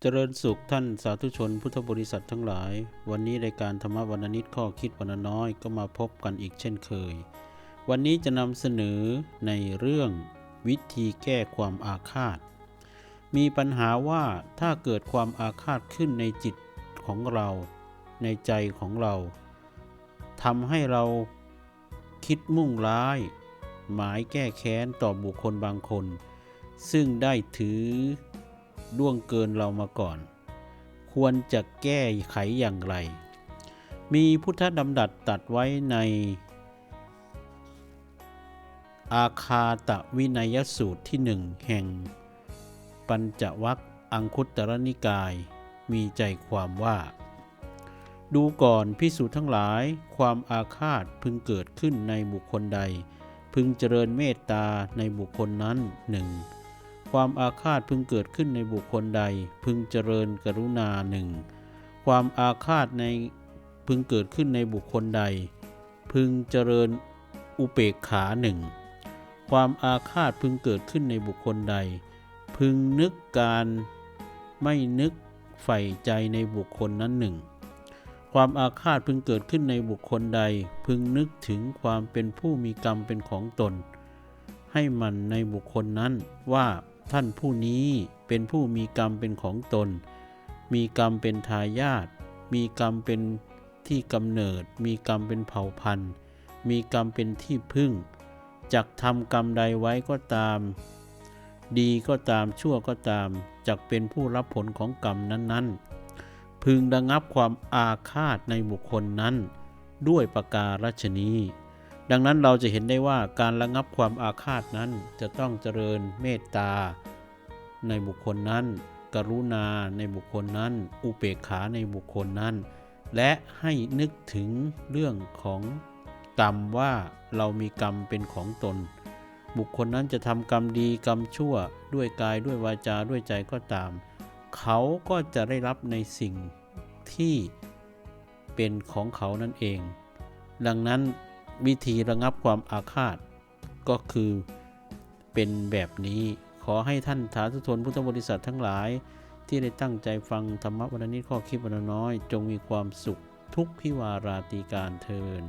เจริญสุขท่านสาธุชนพุทธบริษัททั้งหลาย วันนี้รายการธรรมวันนิดข้อคิดวันน้อยก็มาพบกันอีกเช่นเคย วันนี้จะนำเสนอในเรื่องวิธีแก้ความอาฆาต มีปัญหาว่าถ้าเกิดความอาฆาตขึ้นในจิตของเรา ในใจของเราทำให้เราคิดมุ่งร้าย หมายแก้แค้นต่อบุคคลบางคน ซึ่งได้ถือ ล่วงเกินเรามาก่อน ควรจะแก้ไขอย่างไร มีพุทธดำดัดตัดไว้ในอาคาตะวินัยสูตรที่หนึ่งแห่ง ปัญจวัคอังคุตตรนิกาย มีใจความว่า ดูก่อนพิสูจน์ทั้งหลาย ความอาฆาตพึงเกิดขึ้นในบุคคลใด พึงเจริญเมตตาในบุคคลนั้นหนึ่ง ความอาฆาตพึงเกิดขึ้นในบุคคลใด พึงเจริญกรุณาหนึ่งความอาฆาตในพึงเกิดขึ้นในบุคคลใด พึงเจริญอุเปกขาหนึ่งความอาฆาตพึงเกิดขึ้นในบุคคลใด พึงนึกการไม่นึกใฝ่ใจในบุคคลนั้นหนึ่งความอาฆาตพึงเกิดขึ้นในบุคคลใด พึงนึกถึงความเป็นผู้มีกรรมเป็นของตน ให้มันในบุคคลนั้นว่า ท่านผู้นี้เป็นผู้มีกรรมเป็นของตน มีกรรมเป็นทายาทมีกรรมเป็นที่กำเนิด มีกรรมเป็นเผ่าพันธุ์ มีกรรมเป็นที่พึ่งจักทำกรรมใดไว้ก็ตาม ดีก็ตามชั่วก็ตามจักเป็นผู้รับผลของกรรมนั้นๆ พึงระงับความอาฆาตในบุคคลนั้น ด้วยประการฉนี้ ดังนั้นเราจะเห็นได้ว่าการระงับความอาฆาตนั้นจะต้องเจริญเมตตา ในบุคคลนั้น กรุณาในบุคคลนั้น อุเบกขาในบุคคลนั้น และให้นึกถึงเรื่องของกรรมว่าเรามีกรรมเป็นของตน บุคคลนั้นจะทำกรรมดีกรรมชั่วด้วยกายด้วยวาจาด้วยใจก็ตาม เขาก็จะได้รับในสิ่งที่เป็นของเขานั่นเอง ดังนั้น วิธีระงับความอาฆาต ก็คือเป็นแบบนี้ขอให้ท่านสาธุชนพุทธบริษัททั้งหลาย ที่ได้ตั้งใจฟังธรรมะวันนี้ข้อคิดวันน้อย จงมีความสุขทุกพิวาราตีการเทิน